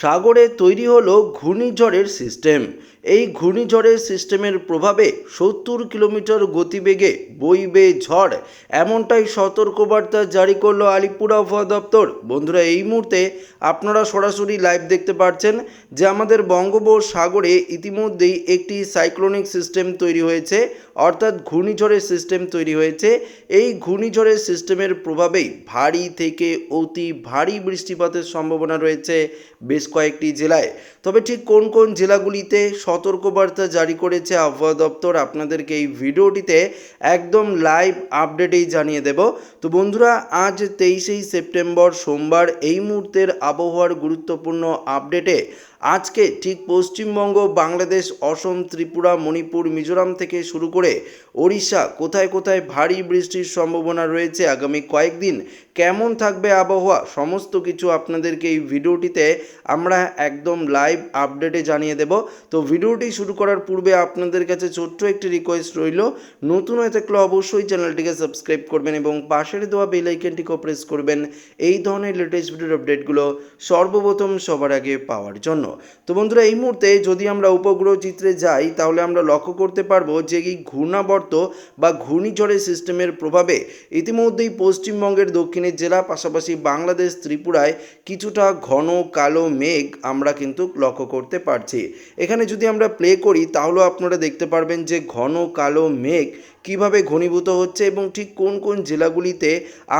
সাগরে তৈরি হলো ঘূর্ণিঝড়ের সিস্টেম। এই ঘূর্ণিঝড়ের সিস্টেমের প্রভাবে সত্তর কিলোমিটার গতিবেগে বইবে ঝড়। এমনটাই সতর্কবার্তা জারি করল আলিপুর আবহাওয়া দপ্তর। বন্ধুরা, এই মুহূর্তে আপনারা সরাসরি লাইভ দেখতে পাচ্ছেন যে আমাদের বঙ্গোপসাগরে ইতিমধ্যেই একটি সাইক্লোনিক সিস্টেম তৈরি হয়েছে, অর্থাৎ ঘূর্ণিঝড়ের সিস্টেম তৈরি হয়েছে। এই ঘূর্ণিঝড়ের সিস্টেমের প্রভাবেই ভারী থেকে অতি ভারী বৃষ্টিপাতের সম্ভাবনা রয়েছে। বেশ কয়েকটি জেলায়। তবে ঠিক কোন কোন জেলাগুলিতে সতর্কবার্তা জারি করেছে আবহাওয়া দপ্তর আপনাদেরকে এই ভিডিওটিতে একদম লাইভ আপডেটেই জানিয়ে দেব। তো বন্ধুরা, আজ তেইশেই সেপ্টেম্বর, সোমবার এই মুহূর্তের আবহাওয়ার গুরুত্বপূর্ণ আপডেটে আজকে ঠিক পশ্চিমবঙ্গ, বাংলাদেশ, অসম, ত্রিপুরা, মণিপুর, মিজোরাম থেকে শুরু করে ওড়িশা কোথায় কোথায় ভারী বৃষ্টির সম্ভাবনা রয়েছে আগামী কয়েকদিন? কেমন থাকবে আবহাওয়া? সমস্ত কিছু আপনাদেরকে এই ভিডিওটিতে আমরা একদম লাইভ আপডেটে জানিয়ে দেব। তো ভিডিওটি শুরু করার পূর্বে আপনাদের কাছে ছোট্ট একটি রিকোয়েস্ট রইল। নতুন হয়ে থাকলে অবশ্যই চ্যানেলটিকে সাবস্ক্রাইব করবেন এবং পাশের দেওয়া বেল আইকনটিকেও প্রেস করবেন। এই ধরনের লেটেস্ট ভিডিওর আপডেটগুলো সর্বপ্রথম সবার আগে পাওয়ার জন্য। তো বন্ধুরা, এই মুহূর্তে যদি আমরা উপগ্রহ চিত্রে যাই, তাহলে আমরা লক্ষ্য করতে পারব যে এই ঘূর্ণাবর্ত বা ঘূর্ণিঝড়ের সিস্টেমের প্রভাবে ইতিমধ্যেই পশ্চিমবঙ্গের দক্ষিণের জেলা, পাশাপাশি বাংলাদেশ, ত্রিপুরায় কিছুটা ঘন কালো মেঘ আমরা কিন্তু লক্ষ্য করতে পারছি। এখানে যদি আমরা প্লে করি, তাহলেও আপনারা দেখতে পারবেন যে ঘন কালো মেঘ কীভাবে ঘনীভূত হচ্ছে এবং ঠিক কোন কোন জেলাগুলিতে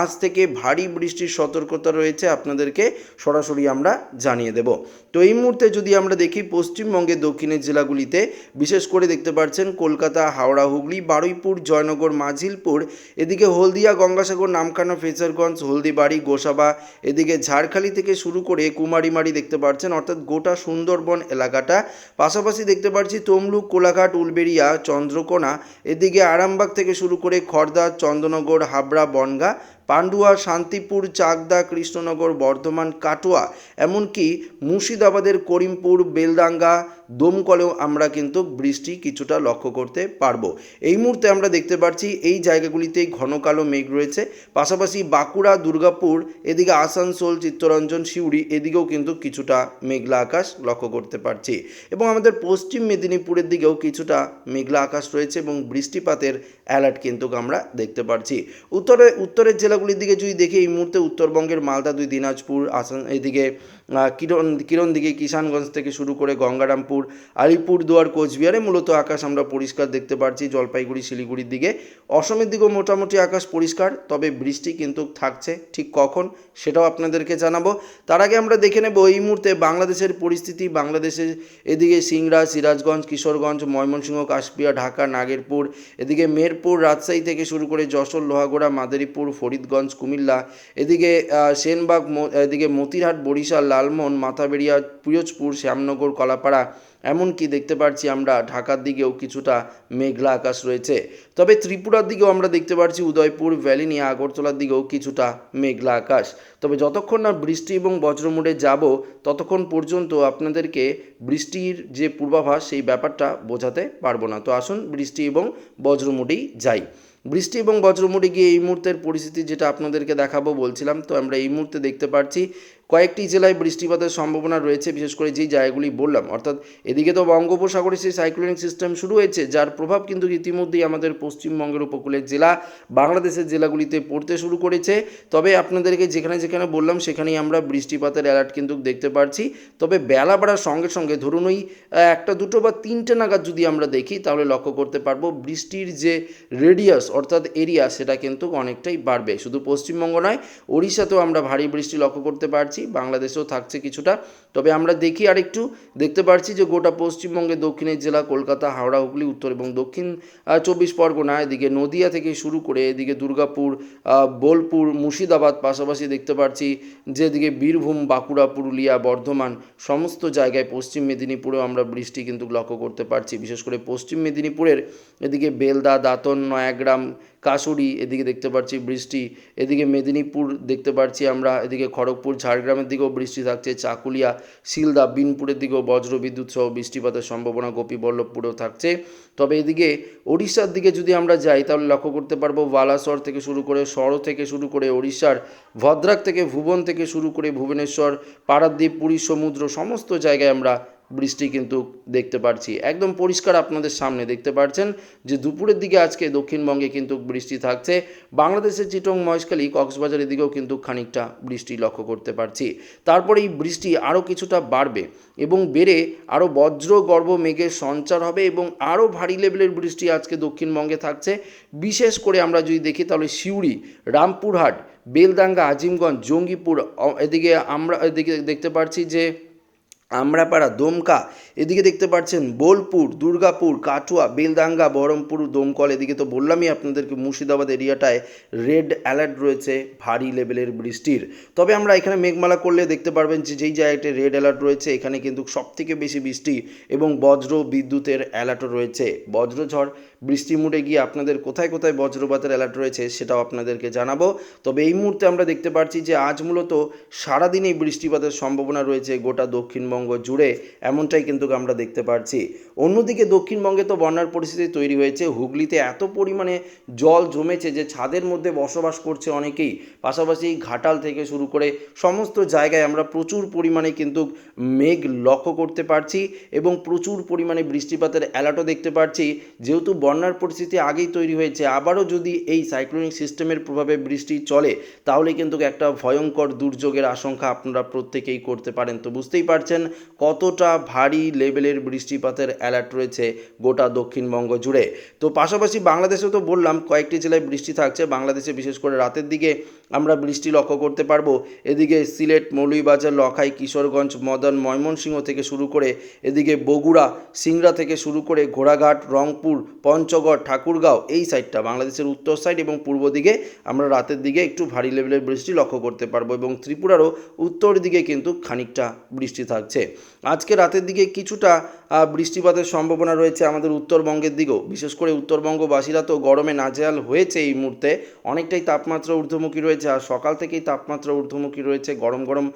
আজ থেকে ভারী বৃষ্টির সতর্কতা রয়েছে আপনাদেরকে সরাসরি আমরা জানিয়ে দেব। তো এই মুহূর্তে যদি আমরা দেখি পশ্চিমবঙ্গের দক্ষিণের জেলাগুলিতে, বিশেষ করে দেখতে পাচ্ছেন কলকাতা, হাওড়া, হুগলি, বারুইপুর, জয়নগর, মাঝিলপুর, এদিকে হলদিয়া, গঙ্গাসাগর, নামখানা ফেজারগঞ্জ হলদিবাড়ি, গোসাবা, এদিকে ঝাড়খালি থেকে শুরু করে কুমারীমারি দেখতে পাচ্ছেন অর্থাৎ গোটা সুন্দরবন এলাকাটা। পাশাপাশি দেখতে পাচ্ছি তমলুক, কোলাঘাট, উলবেড়িয়া, চন্দ্রকোনা, এদিকে আরামবাগ থেকে শুরু করে খড়দা চন্দ্রনগর হাবড়া, বনগা, পান্ডুয়া, শান্তিপুর, চাকদা, কৃষ্ণনগর, বর্ধমান, কাটোয়া, এমনকি মুর্শিদাবাদের করিমপুর বেলদাঙ্গা দমকলেও আমরা কিন্তু বৃষ্টি কিছুটা লক্ষ্য করতে পারব। এই মুহূর্তে আমরা দেখতে পাচ্ছি এই জায়গাগুলিতেই ঘন কালো মেঘ রয়েছে। পাশাপাশি বাঁকুড়া, দুর্গাপুর, এদিকে আসানসোল, চিত্তরঞ্জন, সিউড়ি এদিকেও কিন্তু কিছুটা মেঘলা আকাশ লক্ষ্য করতে পারছি। এবং আমাদের পশ্চিম মেদিনীপুরের দিকেও কিছুটা মেঘলা আকাশ রয়েছে এবং বৃষ্টিপাতের অ্যালার্ট কিন্তু আমরা দেখতে পাচ্ছি উত্তরে, উত্তরের জেলাগুলির দিকে যদি দেখি, এই মুহূর্তে উত্তরবঙ্গের মালদা, দুই দিনাজপুর, আসান, এদিকে কিরণ কিরণ দিকে কিষানগঞ্জ থেকে শুরু করে গঙ্গারামপুর আলিপুরদুয়ার কোচবিহারে মূলত আকাশ আমরা পরিষ্কার দেখতে পাচ্ছি জলপাইগুড়ি, শিলিগুড়ির দিকে। অসমের দিকেও মোটামুটি আকাশ পরিষ্কার, তবে বৃষ্টি কিন্তু থাকছে, ঠিক কখন সেটাও আপনাদেরকে জানাব। তার আগে আমরা দেখে নেব এই মুহূর্তে বাংলাদেশের পরিস্থিতি। বাংলাদেশের এদিকে সিংড়া, সিরাজগঞ্জ, কিশোরগঞ্জ, ময়মনসিংহ, কাশপিয়া, ঢাকা, নাগেরপুর, এদিকে মেরপুর রাজশাহী থেকে শুরু করে যশোর, লোহাগড়া, মাদারীপুর, ফরিদগঞ্জ, কুমিল্লা, এদিকে সেনবাগ এদিকে মতিরহাট, বরিশাল, লালমোহন, মাথাবেড়িয়া, পিরোজপুর, শ্যামনগর, কলাপাড়া এমনকি দেখতে পাচ্ছি আমরা ঢাকার দিকেও কিছুটা মেঘলা আকাশ রয়েছে। তবে ত্রিপুরার দিকেও আমরা দেখতে পাচ্ছি উদয়পুর ভ্যালি নিয়ে আগরতলার দিকেও কিছুটা মেঘলা আকাশ। তবে যতক্ষণ না বৃষ্টি এবং বজ্রমুড়ে যাব, ততক্ষণ পর্যন্ত আপনাদেরকে বৃষ্টির যে পূর্বাভাস, সেই ব্যাপারটা বোঝাতে পারব না। তো আসুন বৃষ্টি এবং বজ্রমুড়েই যাই। বৃষ্টি এবং বজ্রমুড়ে গিয়ে এই মুহূর্তের পরিস্থিতি যেটা আপনাদেরকে দেখাবো বলছিলাম, তো আমরা এই মুহূর্তে দেখতে পাচ্ছি কয়েকটি জেলায় বৃষ্টিপাতের সম্ভাবনা রয়েছে, বিশেষ করে যেই জায়গাগুলি বললাম। অর্থাৎ এদিকে তো বঙ্গোপসাগরে সেই সাইক্লোনিক সিস্টেম শুরু হয়েছে, যার প্রভাব কিন্তু ইতিমধ্যেই আমাদের পশ্চিমবঙ্গের উপকূলের জেলা, বাংলাদেশের জেলাগুলিতে পড়তে শুরু করেছে। তবে আপনাদেরকে যেখানে যেখানে বললাম, সেখানেই আমরা বৃষ্টিপাতের অ্যালার্ট কিন্তু দেখতে পাচ্ছি তবে বেলা বাড়ার সঙ্গে সঙ্গে ধরুন ওই একটা, দুটো বা তিনটে নাগাদ যদি আমরা দেখি, তাহলে লক্ষ্য করতে পারব বৃষ্টির যে রেডিয়াস অর্থাৎ এরিয়া সেটা কিন্তু অনেকটাই বাড়বে। শুধু পশ্চিমবঙ্গ নয়, ওড়িশাতেও আমরা ভারী বৃষ্টি লক্ষ্য করতে পারছি। বাংলাদেশেও থাকছে কিছুটা। তবে আমরা দেখি আরেকটু, দেখতে পারছি যে গোটা পশ্চিমবঙ্গের দক্ষিণের জেলা কলকাতা, হাওড়া, হুগলি, উত্তর এবং দক্ষিণ চব্বিশ পরগনা, এদিকে নদিয়া থেকে শুরু করে এদিকে দুর্গাপুর বোলপুর, মুর্শিদাবাদ পাশাপাশি দেখতে পাচ্ছি যে এদিকে বীরভূম, বাঁকুড়া, পুরুলিয়া, বর্ধমান সমস্ত জায়গায় পশ্চিম মেদিনীপুরেও আমরা বৃষ্টি কিন্তু লক্ষ্য করতে পারছি। বিশেষ করে পশ্চিম মেদিনীপুরের এদিকে বেলদা, দাঁতন, নয়াগ্রাম কাশুরি এদিকে দেখতে পাচ্ছি বৃষ্টি, এদিকে মেদিনীপুর দেখতে পাচ্ছি আমরা, এদিকে খড়গপুর, ঝাড়গ্রাম ঝাড়গ্রামের দিকেও বৃষ্টি থাকছে, চাকুলিয়া, শিলদা, বিনপুরের দিকেও বজ্রবিদ্যুৎ সহ বৃষ্টিপাতের সম্ভাবনা গোপীবল্লভপুরেও থাকছে। তবে এদিকে ওড়িশার দিকে যদি আমরা যাই, তাহলে লক্ষ্য করতে পারব বালাসর থেকে শুরু করে সর থেকে শুরু করে ওড়িশার, ভদ্রাক থেকে ভুবন থেকে শুরু করে ভুবনেশ্বর, পারাদ্বীপ, পুরী, সমুদ্র, সমস্ত জায়গায় আমরা বৃষ্টি কিন্তু দেখতে পাচ্ছি একদম পরিষ্কার আপনাদের সামনে দেখতে পাচ্ছেন যে দুপুরের দিকে আজকে দক্ষিণবঙ্গে কিন্তু বৃষ্টি থাকছে। বাংলাদেশের চিটং, মহেশখালী কক্সবাজারের দিকেও কিন্তু খানিকটা বৃষ্টি লক্ষ্য করতে পারছি। তারপরে এই বৃষ্টি আরও কিছুটা বাড়বে এবং বেড়ে আরও বজ্র গর্ভ মেঘের সঞ্চার হবে এবং আরও ভারী লেভেলের বৃষ্টি আজকে দক্ষিণবঙ্গে থাকছে। বিশেষ করে আমরা যদি দেখি তাহলে সিউড়ি, রামপুরহাট বেলদাঙ্গা আজিমগঞ্জ, জঙ্গিপুর এদিকে আমরা এদিকে দেখতে পাচ্ছি যে আমরাপাড়া, দমকা, এদিকে দেখতে পাচ্ছেন বোলপুর, দুর্গাপুর, কাটুয়া বেলদাঙ্গা বহরমপুর, দমকল, এদিকে তো বললামই আপনাদেরকে মুর্শিদাবাদ এরিয়াটায় রেড অ্যালার্ট রয়েছে, ভারী লেভেলের বৃষ্টির। তবে আমরা এখানে মেঘমালা করলে দেখতে পারবেন যে যেই জায়গাটায় রেড অ্যালার্ট রয়েছে, এখানে কিন্তু সবথেকে বেশি বৃষ্টি এবং বজ্র বিদ্যুতের অ্যালার্টও রয়েছে। বজ্রঝড় বৃষ্টি মুড়ে গিয়ে আপনাদের কোথায় কোথায় বজ্রপাতের অ্যালার্ট রয়েছে সেটাও আপনাদেরকে জানাব। তবে এই মুহূর্তে আমরা দেখতে পাচ্ছি যে আজ মূলত সারাদিনই বৃষ্টিপাতের সম্ভাবনা রয়েছে গোটা দক্ষিণবঙ্গ জুড়ে, এমনটাই কিন্তু আমরা দেখতে পাচ্ছি অন্যদিকে দক্ষিণবঙ্গে তো বন্যার পরিস্থিতি তৈরি হয়েছে, হুগলিতে এত পরিমাণে জল জমেছে যে ছাদের মধ্যে বসবাস করছে অনেকেই। পাশাপাশি ঘাটাল থেকে শুরু করে সমস্ত জায়গায় আমরা প্রচুর পরিমাণে কিন্তু মেঘ লক্ষ্য করতে পারছি এবং প্রচুর পরিমাণে বৃষ্টিপাতের অ্যালার্টও দেখতে পাচ্ছি যেহেতু বন্যার পরিস্থিতি আগেই তৈরি হয়েছে। আবারও যদি এই সাইক্লোনিক সিস্টেমের প্রভাবে বৃষ্টি চলে, তাহলে কিন্তু একটা ভয়ঙ্কর দুর্যোগের আশঙ্কা আপনারা প্রত্যেকেই করতে পারেন। তো বুঝতেই পারছেন কতটা ভারী লেভেলের বৃষ্টিপাতের অ্যালার্ট রয়েছে গোটা দক্ষিণবঙ্গ জুড়ে। তো পাশাপাশি বাংলাদেশেও তো বললাম, কয়েকটি জেলায় বৃষ্টি থাকছে। বাংলাদেশে বিশেষ করে রাতের দিকে আমরা বৃষ্টি লক্ষ্য করতে পারব। এদিকে সিলেট, মৌলভীবাজার, লখাই, কিশোরগঞ্জ, মদন, ময়মনসিংহ থেকে শুরু করে এদিকে বগুড়া, সিংড়া থেকে শুরু করে ঘোড়াঘাট, রংপুর পঞ্চগড়, ঠাকুরগাঁও এই সাইডটা বাংলাদেশের উত্তর সাইড এবং পূর্ব দিকে আমরা রাতের দিকে একটু ভারী লেভেলের বৃষ্টি লক্ষ্য করতে পারব এবং ত্রিপুরারও উত্তর দিকে কিন্তু খানিকটা বৃষ্টি থাকছে। আজকে রাতের দিকে কিছুটা বৃষ্টিপাতের সম্ভাবনা রয়েছে আমাদের উত্তরবঙ্গের দিকেও। বিশেষ করে উত্তরবঙ্গবাসীরা তো গরমে নাজেহাল হয়েছে এই মুহূর্তে। অনেকটাই তাপমাত্রা ঊর্ধ্বমুখী রয়েছে আর সকাল থেকেই তাপমাত্রা ঊর্ধ্বমুখী রয়েছে। গরম গরম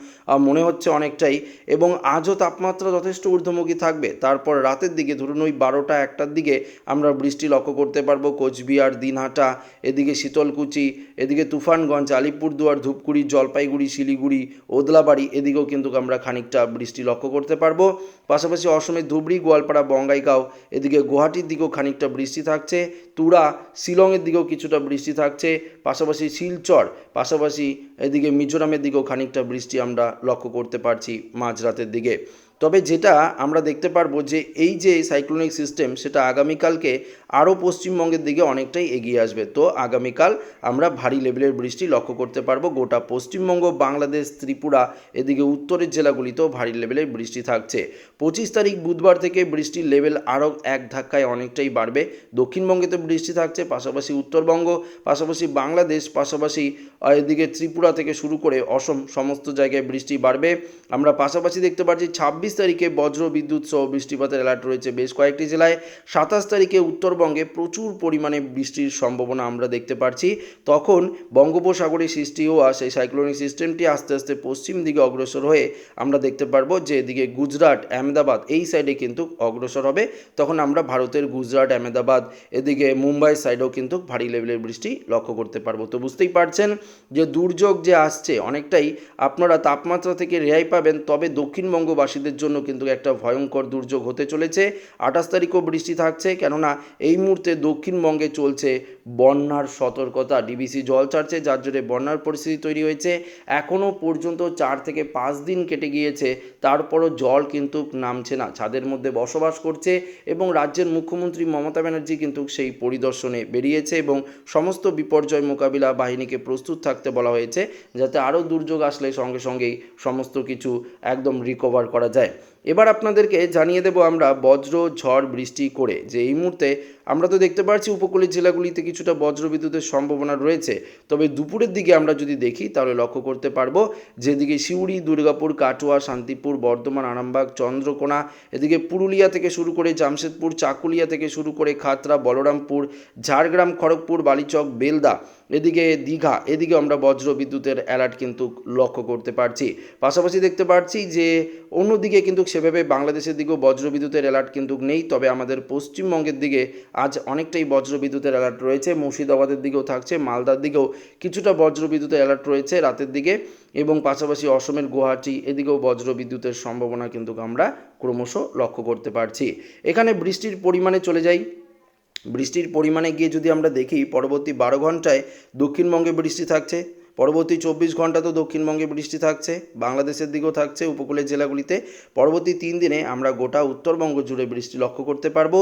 মনে হচ্ছে অনেকটাই এবং আজও তাপমাত্রা যথেষ্ট ঊর্ধ্বমুখী থাকবে। তারপর রাতের দিকে ধরুন ওই বারোটা, একটার দিকে আমরা বৃষ্টি লক্ষ্য করতে পারব, কোচবিহার, দিনহাটা, এদিকে শীতলকুচি, এদিকে তুফানগঞ্জ, আলিপুরদুয়ার, ধূপগুড়ি, জলপাইগুড়ি, শিলিগুড়ি, ওদলাবাড়ি, এদিকেও কিন্তু আমরা খানিকটা বৃষ্টি লক্ষ্য করতে পারব। পাশাপাশি অসমের ধুবড়ি, গোয়ালপাড়া, বঙ্গাইগাঁও, এদিকে গুয়াহাটির দিকেও খানিকটা বৃষ্টি থাকছে, তুরা, শিলংয়ের দিকেও কিছুটা বৃষ্টি থাকছে, পাশাপাশি শিলচর, পাশাপাশি এদিকে মিজোরামের দিকেও খানিকটা বৃষ্টি আমরা লক্ষ্য করতে পারছি মাঝরাতের দিকে। তবে যেটা আমরা দেখতে পারব যে এই যে সাইক্লোনিক সিস্টেম সেটা আগামীকালকে আরও পশ্চিমবঙ্গের দিকে অনেকটাই এগিয়ে আসবে। তো আগামীকাল আমরা ভারী লেভেলের বৃষ্টি লক্ষ্য করতে পারব। গোটা পশ্চিমবঙ্গ, বাংলাদেশ, ত্রিপুরা, এদিকে উত্তরের জেলাগুলিতেও ভারী লেভেলের বৃষ্টি থাকছে। পঁচিশ তারিখ বুধবার থেকে বৃষ্টির লেভেল আরও এক ধাক্কায় অনেকটাই বাড়বে। দক্ষিণবঙ্গে তো বৃষ্টি থাকছে, পাশাপাশি উত্তরবঙ্গ, পাশাপাশি বাংলাদেশ, পাশাপাশি এদিকে ত্রিপুরা থেকে শুরু করে অসম, সমস্ত জায়গায় বৃষ্টি বাড়বে। আমরা পাশাপাশি দেখতে পাচ্ছি ছাব্বিশ তারিখে বজ্র বিদ্যুৎ সহ বৃষ্টিপাতের অ্যালার্ট রয়েছে বেশ কয়েকটি জেলায়। সাতাশ তারিখে উত্তরবঙ্গে প্রচুর পরিমাণে বৃষ্টির সম্ভাবনা আমরা দেখতে পাচ্ছি তখন বঙ্গোপসাগরে সৃষ্টি হওয়া সেই সাইক্লোনিক সিস্টেমটি আস্তে আস্তে পশ্চিম দিকে অগ্রসর হয়ে আমরা দেখতে পারব যে এদিকে গুজরাট, আহমেদাবাদ এই সাইডে কিন্তু অগ্রসর হবে। তখন আমরা ভারতের গুজরাট, আহমেদাবাদ, এদিকে মুম্বাই সাইডেও কিন্তু ভারী লেভেলের বৃষ্টি লক্ষ্য করতে পারব। তো বুঝতেই পারছেন যে দুর্যোগ যে আসছে, অনেকটাই আপনারা তাপমাত্রা থেকে রেহাই পাবেন। তবে দক্ষিণবঙ্গবাসীদের জন্য কিন্তু একটা ভয়ঙ্কর দুর্যোগ হতে চলেছে। আঠাশ তারিখও বৃষ্টি থাকছে, কেননা এই মুহূর্তে দক্ষিণবঙ্গে চলছে বন্যার সতর্কতা। ডিবিসি জল ছাড়ছে, যার জন্য বন্যার পরিস্থিতি তৈরি হয়েছে। এখনও পর্যন্ত চার থেকে পাঁচ দিন কেটে গিয়েছে, তারপরও জল কিন্তু নামছে না। ছাদের মধ্যে বসবাস করছে এবং রাজ্যের মুখ্যমন্ত্রী মমতা ব্যানার্জি কিন্তু সেই পরিদর্শনে বেরিয়েছে এবং সমস্ত বিপর্যয় মোকাবিলা বাহিনীকে প্রস্তুত থাকতে বলা হয়েছে যাতে আরও দুর্যোগ আসলে সঙ্গে সঙ্গেই সমস্ত কিছু একদম রিকভার করা যায়। এবার আপনাদেরকে জানিয়ে দেব আমরা বজ্র, ঝড়, বৃষ্টি করে যে এই মুহূর্তে আমরা তো দেখতে পাচ্ছি উপকূলের জেলাগুলিতে কিছুটা বজ্র বিদ্যুতের সম্ভাবনা রয়েছে। তবে দুপুরের দিকে আমরা যদি দেখি, তাহলে লক্ষ্য করতে পারব যেদিকে সিউড়ি, দুর্গাপুর, কাটোয়া, শান্তিপুর, বর্ধমান, আরামবাগ, চন্দ্রকোনা, এদিকে পুরুলিয়া থেকে শুরু করে জামশেদপুর, চাকুলিয়া থেকে শুরু করে খাতরা, বলরামপুর, ঝাড়গ্রাম, খড়গপুর, বালিচক, বেলদা, এদিকে দীঘা এদিকে আমরা বজ্র বিদ্যুতের অ্যালার্ট কিন্তু লক্ষ্য করতে পারছি। পাশাপাশি দেখতে পাচ্ছি যে অন্যদিকে কিন্তু সেভাবে বাংলাদেশের দিকেও বজ্রবিদ্যুতের অ্যালার্ট কিন্তু নেই। তবে আমাদের পশ্চিমবঙ্গের দিকে আজ অনেকটাই বজ্রবিদ্যুতের অ্যালার্ট রয়েছে। মুর্শিদাবাদের দিকেও থাকছে, মালদার দিকেও কিছুটা বজ্রবিদ্যুতের অ্যালার্ট রয়েছে রাতের দিকে। এবং পাশাপাশি অসমের গুয়াহাটি, এদিকেও বজ্রবিদ্যুতের সম্ভাবনা কিন্তু আমরা ক্রমশ লক্ষ্য করতে পারছি। এখানে বৃষ্টির পরিমাণে চলে যাই। বৃষ্টির পরিমাণে গিয়ে যদি আমরা দেখি, পরবর্তী বারো ঘন্টায় দক্ষিণবঙ্গে বৃষ্টি থাকছে। পরবর্তী চব্বিশ ঘণ্টা তো দক্ষিণবঙ্গে বৃষ্টি থাকছে, বাংলাদেশের দিকেও থাকছে, উপকূলের জেলাগুলিতে। পরবর্তী তিন দিনে আমরা গোটা উত্তরবঙ্গ জুড়ে বৃষ্টি লক্ষ্য করতে পারব।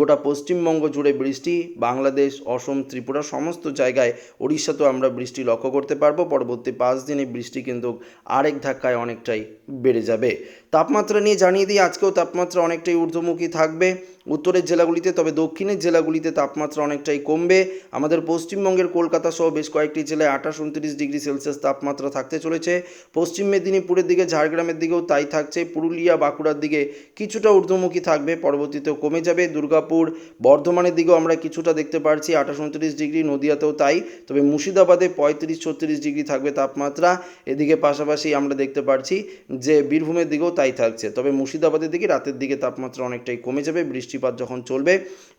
গোটা পশ্চিমবঙ্গ জুড়ে বৃষ্টি, বাংলাদেশ, অসম, ত্রিপুরা সমস্ত জায়গায় উড়িষ্যাতেও আমরা বৃষ্টি লক্ষ্য করতে পারব। পরবর্তী পাঁচ দিনে বৃষ্টি কিন্তু আরেক ধাক্কায় অনেকটাই বেড়ে যাবে। তাপমাত্রা নিয়ে জানিয়ে দিই, আজকেও তাপমাত্রা অনেকটাই ঊর্ধ্বমুখী থাকবে। উত্তরের জেলাগুলিতে, তবে দক্ষিণের জেলাগুলিতে তাপমাত্রা অনেকটাই কমবে। আমাদের পশ্চিমবঙ্গের কলকাতা সহ বেশ কয়েকটি জেলায় আঠাশ উনত্রিশ ডিগ্রি সেলসিয়াস তাপমাত্রা থাকতে চলেছে। পশ্চিম মেদিনীপুরের দিকে, ঝাড়গ্রামের দিকেও তাই থাকছে। পুরুলিয়া, বাঁকুড়ার দিকে কিছুটা ঊর্ধ্বমুখী থাকবে, পরবর্তীতেও কমে যাবে। দুর্গাপুর, বর্ধমানের দিকেও আমরা কিছুটা দেখতে পারছি, আঠাশ উনত্রিশ ডিগ্রি। নদিয়াতেও তাই, তবে মুর্শিদাবাদে পঁয়ত্রিশ ছত্রিশ ডিগ্রি থাকবে তাপমাত্রা। এদিকে পাশাপাশি আমরা দেখতে পারছি যে বীরভূমের দিকেও তাই থাকছে, তবে মুর্শিদাবাদের দিকে রাতের দিকে তাপমাত্রা অনেকটাই কমে যাবে। বৃষ্টিপাত যখন চলবে,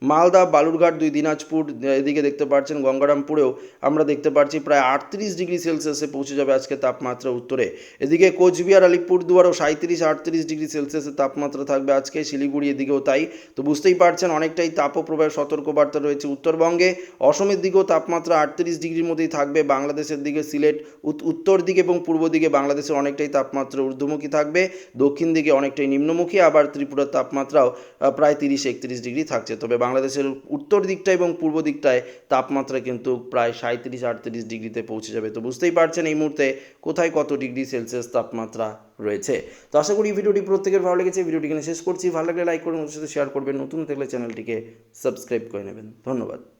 মালদা, বালুরঘাট দুই, দিনাজপুর, এদিকে দেখতে পাচ্ছেন গঙ্গারামপুরেও আমরা দেখতে পাচ্ছি প্রায় আটত্রিশ ডিগ্রি সেলসিয়াসে পৌঁছে যাবে আজকে তাপমাত্রা উত্তরে। এদিকে কোচবিহার, আলিপুরদুয়ারও সাঁত্রিশ আটত্রিশ ডিগ্রি সেলসিয়াসের তাপমাত্রা থাকবে আজকে, শিলিগুড়ি এদিকেও তাই। তো বুঝতেই পারছেন অনেকটাই তাপপ্রবাহের সতর্কবার্তা রয়েছে উত্তরবঙ্গে। অসমের দিকেও তাপমাত্রা আটত্রিশ ডিগ্রির মধ্যেই থাকবে, বাংলাদেশের দিকে সিলেট উত্তর দিকে এবং পূর্ব দিকে বাংলাদেশের অনেকটাই তাপমাত্রা ঊর্ধ্বমুখী থাকবে। দক্ষিণ দিকে অনেকটাই নিম্নমুখী, আবার ত্রিপুরার তাপমাত্রাও প্রায় তিরিশ একত্রিশ ডিগ্রি থাকছে। তবে বাংলাদেশের উত্তর দিকটায় এবং পূর্ব দিকটায় তাপমাত্রা কিন্তু প্রায় সাঁত্রিশ আটত্রিশ ডিগ্রিতে পৌঁছে যাবে। তো বুঝতেই পারছেন এই মুহূর্তে কোথায় কত ডিগ্রি সেলসিয়াস তাপমাত্রা রয়েছে। তো আশা করি ভিডিওটি প্রত্যেকের ভালো লেগেছে। ভিডিওটি এখানে শেষ করছি। ভালো লাগলে লাইক করুন সাথে শেয়ার করবেন। নতুন থাকলে চ্যানেলটিকে সাবস্ক্রাইব করে নেবেন। ধন্যবাদ।